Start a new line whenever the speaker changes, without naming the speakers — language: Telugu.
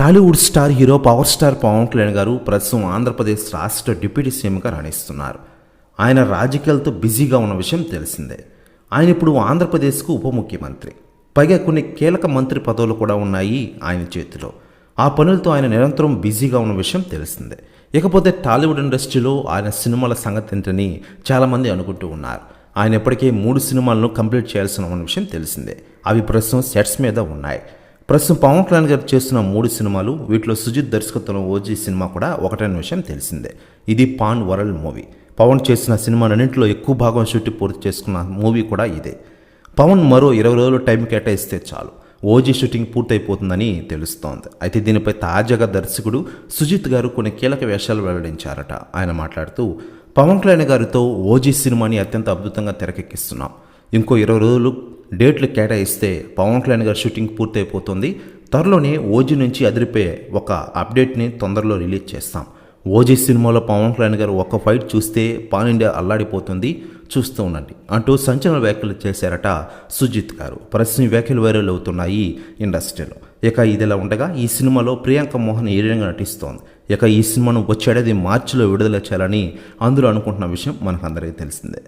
Tollywood star hero power star Pawan Kalyan garu ప్రస్తుతం ఆంధ్రప్రదేశ్ రాష్ట్ర డిప్యూటీ సీఎంగా రాణిస్తున్నారు. ఆయన రాజకీయాలతో బిజీగా ఉన్న విషయం తెలిసిందే. ఆయన ఇప్పుడు ఆంధ్రప్రదేశ్కు ఉప ముఖ్యమంత్రి. పైగా కొన్ని కీలక మంత్రి పదవులు కూడా ఉన్నాయి ఆయన చేతిలో. ఆ పనులతో ఆయన నిరంతరం బిజీగా ఉన్న విషయం తెలిసిందే. ఇకపోతే టాలీవుడ్ ఇండస్ట్రీలో ఆయన సినిమాల సంగతి ఏంటని చాలామంది అనుకుంటూ ఉన్నారు. ఆయన ఇప్పటికే మూడు సినిమాలను కంప్లీట్ చేయాల్సిన ఉన్న విషయం తెలిసిందే. అవి ప్రస్తుతం సెట్స్ మీద ఉన్నాయి. ప్రస్తుతం పవన్ కళ్యాణ్ గారు చేస్తున్న మూడు సినిమాలు వీటిలో సుజిత్ దర్శకత్వంలో ఓజీ సినిమా కూడా ఒకటైన విషయం తెలిసిందే. ఇది పాన్ వరల్డ్ మూవీ. పవన్ చేసిన సినిమాలన్నింటిలో ఎక్కువ భాగం షూటింగ్ పూర్తి చేసుకున్న మూవీ కూడా ఇదే. పవన్ మరో ఇరవై రోజులు టైం కేటాయిస్తే చాలు. ఓజీ షూటింగ్ పూర్తయిపోతుందని తెలుస్తోంది. అయితే దీనిపై తాజాగా దర్శకుడు సుజిత్ గారు కొన్ని కీలక వేషాలు వెల్లడించారట. ఆయన మాట్లాడుతూ పవన్ కళ్యాణ్ గారితో ఓజీ సినిమాని అత్యంత అద్భుతంగా తెరకెక్కిస్తున్నాం. ఇంకో ఇరవై రోజులు డేట్లు కేటాయిస్తే పవన్ కళ్యాణ్ గారి షూటింగ్ పూర్తయిపోతుంది. త్వరలోనే ఓజీ నుంచి అదిరిపోయే ఒక అప్డేట్ని తొందరలో రిలీజ్ చేస్తాం. ఓజీ సినిమాలో పవన్ కళ్యాణ్ గారు ఒక ఫైట్ చూస్తే పాన్ ఇండియా అల్లాడిపోతుంది. చూస్తూ ఉండండి. అంటూ సంచలన వ్యాఖ్యలు చేశారట సుజిత్ గారు. ప్రశ్న వ్యాఖ్యలు వైరల్ అవుతున్నాయి ఇండస్ట్రీలో. ఇక ఇదిలా ఉండగా ఈ సినిమాలో ప్రియాంక మోహన్ హీరోయిన్గా నటిస్తోంది? ఇక ఈ సినిమాను వచ్చేడేది మార్చిలో విడుదల చేయాలని అందరూ అనుకుంటున్న విషయం మనకు అందరికీ తెలిసిందే.